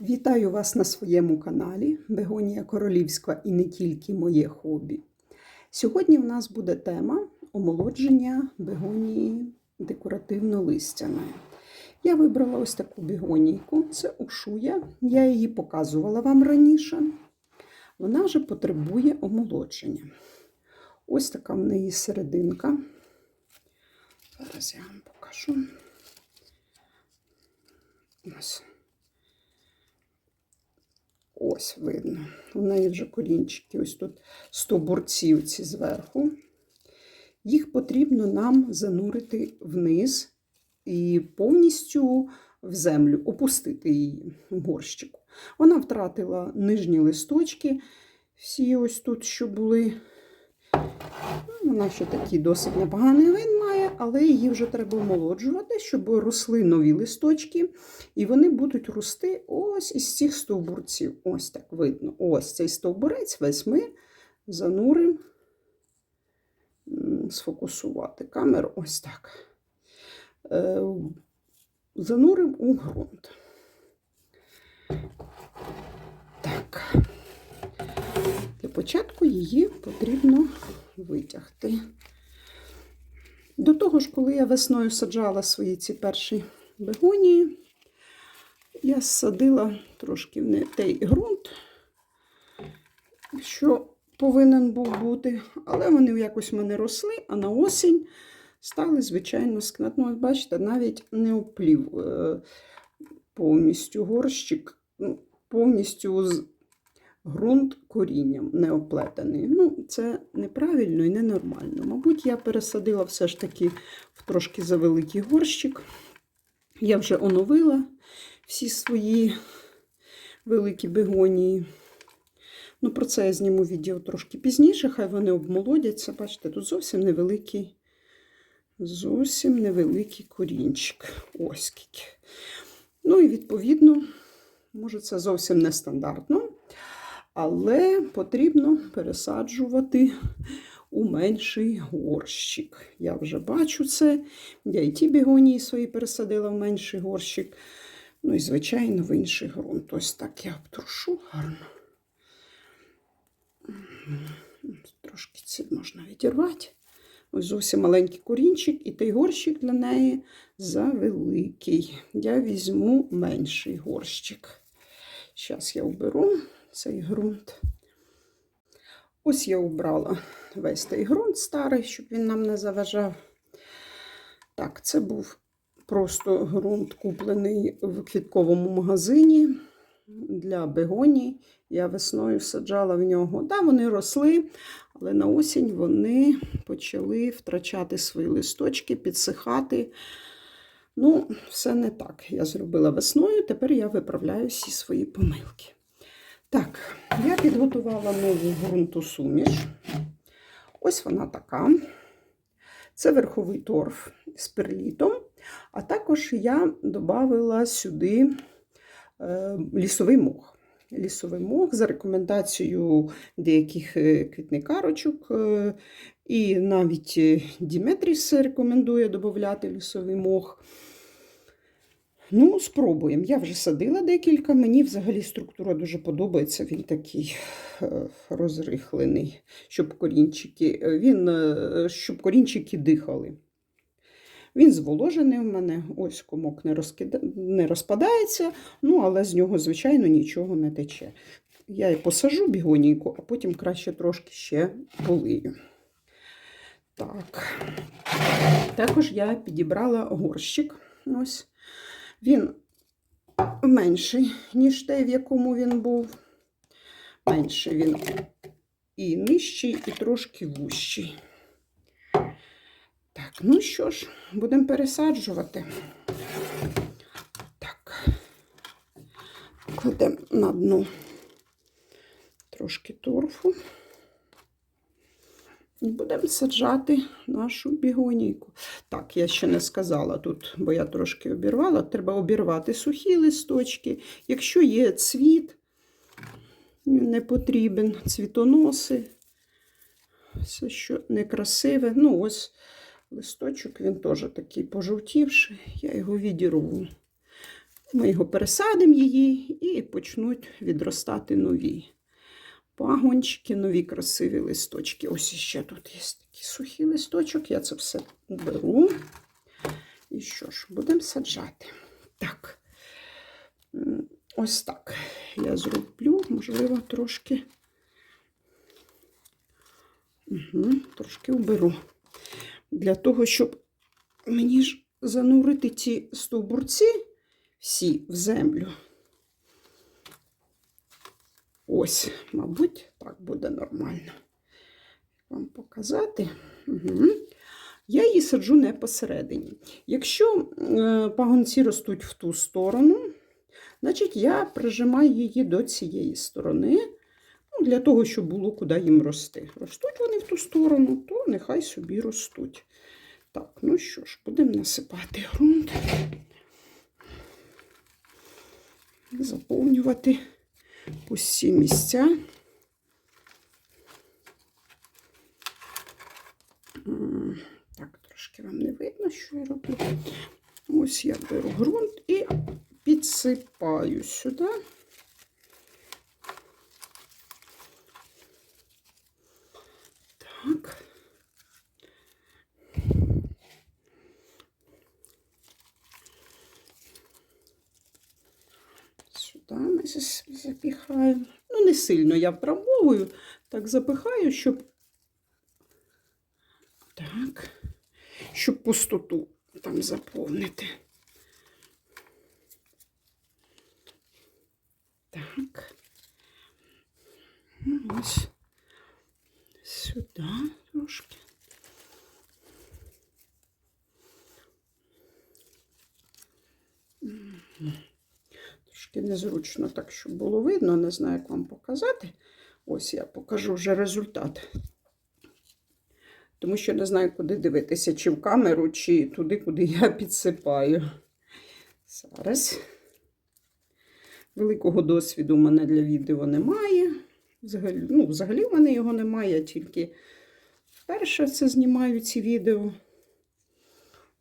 Вітаю вас на своєму каналі Бегонія Королівська і не тільки моє хобі. Сьогодні в нас буде тема омолодження бегонії декоративно-листяної. Я вибрала ось таку бігонійку, це ушуя. Я її показувала вам раніше. Вона вже потребує омолодження. Ось така в неї серединка. Зараз я вам покажу. Ось. Ось видно. У неї вже корінчики, ось тут стовбурці ці зверху. Їх потрібно нам занурити вниз і повністю в землю, опустити її в горщику. Вона втратила нижні листочки, всі ось тут, що були. Вона ще такий досить непоганий вид має, але її вже треба омолоджувати, щоб росли нові листочки. І вони будуть рости ось із цих стовбурців. Ось так видно. Ось цей стовбурець весь ми зануримо, сфокусувати камеру ось так. Е, Зануримо у ґрунт. Так. Для початку її потрібно витягти. До того ж, коли я весною саджала свої ці перші бегонії, я садила трошки в не той ґрунт, що повинен був бути, але вони якось в мене росли, а на осінь стали, звичайно, скнати. Ну, бачите, навіть не оплів е, повністю горщик, ну, повністю з ґрунт корінням не оплетений. Ну, це неправильно і ненормально. Мабуть, я пересадила все ж таки в трошки завеликий горщик. Я вже оновила всі свої великі бегонії. Ну, про це я зніму відео трошки пізніше, хай вони обмолодяться. Бачите, тут зовсім невеликий, зовсім невеликий корінчик. Ось скільки. Ну і відповідно, може, це зовсім нестандартно, але потрібно пересаджувати у менший горщик. Я вже бачу це. Я і ті бігонії свої пересадила в менший горщик. Ну і, звичайно, в інший ґрунт. Ось так я обтрушу гарно. Трошки це можна відірвати. Ось зовсім маленький корінчик, і той горщик для неї завеликий. Я візьму менший горщик. Зараз я оберу цей ґрунт. Ось я обрала весь той ґрунт старий, щоб він нам не заважав. Так, це був просто ґрунт, куплений в квітковому магазині для бегоній. Я весною саджала в нього. Да, вони росли, але на осінь вони почали втрачати свої листочки, підсихати. Ну, все не так. Я зробила весною, тепер я виправляю всі свої помилки. Так, я підготувала нову ґрунтосуміш. Ось вона така. Це верховий торф з перлітом. А також я додала сюди е, лісовий мох. Лісовий мох за рекомендацією деяких е, квітникарочок. е, І навіть Діметріс рекомендує додати лісовий мох. Ну, спробуємо. Я вже садила декілька. Мені взагалі структура дуже подобається. Він такий е, розрихлений, щоб корінчики, е, він, е, щоб корінчики дихали. Він зволожений в мене, ось комок не, розкида... не розпадається, ну, але з нього, звичайно, нічого не тече. Я і посажу бігонійку, а потім краще трошки ще полию. Так. Також я підібрала горщик. Ось. Він менший, ніж той, в якому він був. Менший він і нижчий, і трошки вущий. Так, ну що ж, будемо пересаджувати. Так, кладемо на дно трошки торфу. І будемо саджати нашу бігонійку. Так, я ще не сказала тут, бо я трошки обірвала. Треба обірвати сухі листочки. Якщо є цвіт, не потрібен цвітоноси, все, що некрасиве. Ну, ось листочок, він теж такий пожовтівший. Я його відірву. Ми його пересадимо її і почнуть відростати нові пагончики, нові красиві листочки. Ось іще тут є такий сухий листочок. Я це все беру. І що ж, будемо саджати. Так. Ось так я зроблю, можливо, трошки. Угу, трошки уберу. Для того, щоб мені ж занурити ці стовбурці всі в землю. Ось, мабуть, так буде нормально. Вам показати. Угу. Я її саджу не посередині. Якщо е, пагонці ростуть в ту сторону, значить я прижимаю її до цієї сторони, ну, для того, щоб було куди їм рости. Ростуть вони в ту сторону, то нехай собі ростуть. Так, ну що ж, будемо насипати ґрунт, заповнювати усі місця. Так, трошки вам не видно, що я роблю. Ось я беру ґрунт і підсипаю сюди. Так. Сюди ми зас- запіхаємо. Ну, не сильно я втрамбовую, так запихаю, щоб так, щоб пустоту там заповнити. Так. Ну, Ось сюди трошки. Мгм. Трошки незручно так, щоб було видно, не знаю, як вам показати. Ось я покажу вже результат. Тому що не знаю, куди дивитися, чи в камеру, чи туди, куди я підсипаю. Зараз. Великого досвіду в мене для відео немає. Взагалі, ну, взагалі в мене його немає, тільки вперше це знімаю ці відео.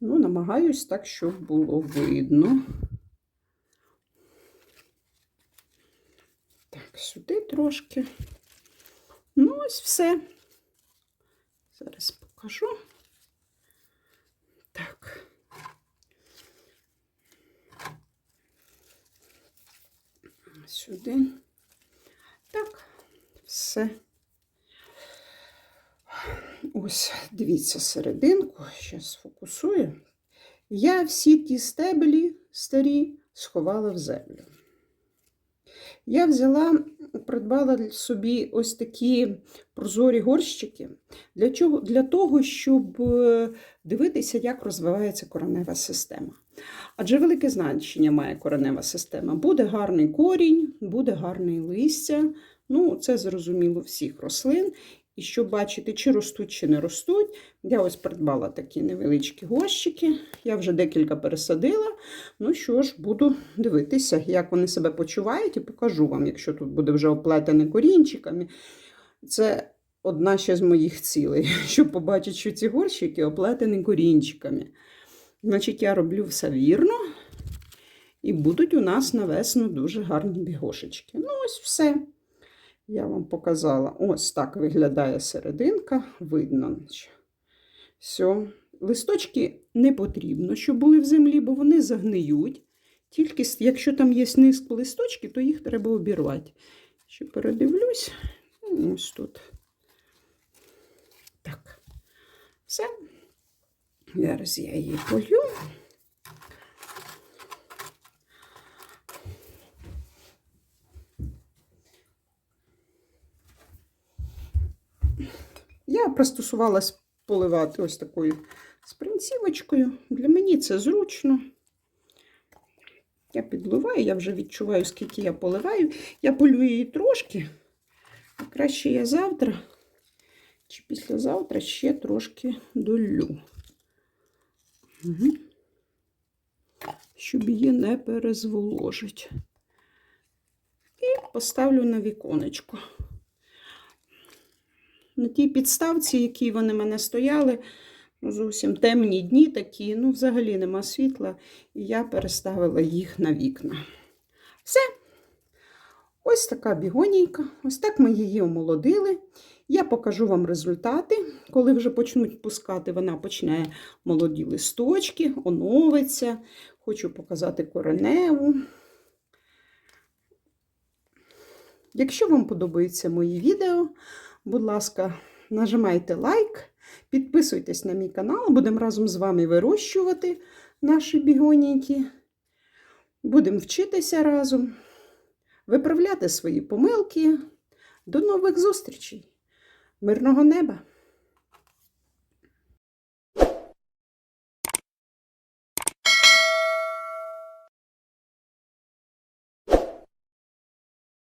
Ну, намагаюсь так, щоб було видно. Так, сюди трошки. Ну, ось все. Зараз покажу. Так. Сюди. Так, все. Ось, дивіться серединку, зараз сфокусую. Я всі ті стебелі старі сховала в землю. Я взяла, придбала собі ось такі прозорі горщики. Для, чого? Для того, щоб е, дивитися, як розвивається коренева система. Адже велике значення має коренева система. Буде гарний корінь, буде гарне листя. Ну, це зрозуміло всіх рослин. І щоб бачити, чи ростуть, чи не ростуть, я ось придбала такі невеличкі горщики. Я вже декілька пересадила. Ну що ж, буду дивитися, як вони себе почувають, і покажу вам, якщо тут буде вже оплетене корінчиками. Це одна ще з моїх цілей, щоб побачити, що ці горщики оплетені корінчиками. Значить, я роблю все вірно. І будуть у нас на весну дуже гарні бігошечки. Ну, ось все. Я вам показала. Ось так виглядає серединка, видно. Все. Листочки не потрібно, щоб були в землі, бо вони загниють. Тільки якщо там є низько листочки, то їх треба обірвати. Ще передивлюсь. Ну, Ось тут. Так. Все. Зараз я її полю. Я пристосувалась поливати ось такою спринцівочкою. Для мені це зручно. Я підливаю, я вже відчуваю, скільки я поливаю. Я полю її трошки. А краще я завтра чи післязавтра ще трошки долю. Угу. Щоб її не перезволожить. І поставлю на віконечко. На тій підставці, якій вони мене стояли. Зовсім темні дні такі, ну, взагалі нема світла, і я переставила їх на вікна. Все. Ось така бігонійка. Ось так ми її омолодили. Я покажу вам результати. Коли вже почнуть пускати, вона почне молоді листочки, оновиться. Хочу показати кореневу. Якщо вам подобаються мої відео, будь ласка, нажимайте лайк, підписуйтесь на мій канал, будемо разом з вами вирощувати наші бігонійки. Будемо вчитися разом, виправляти свої помилки. До нових зустрічей! Мирного неба!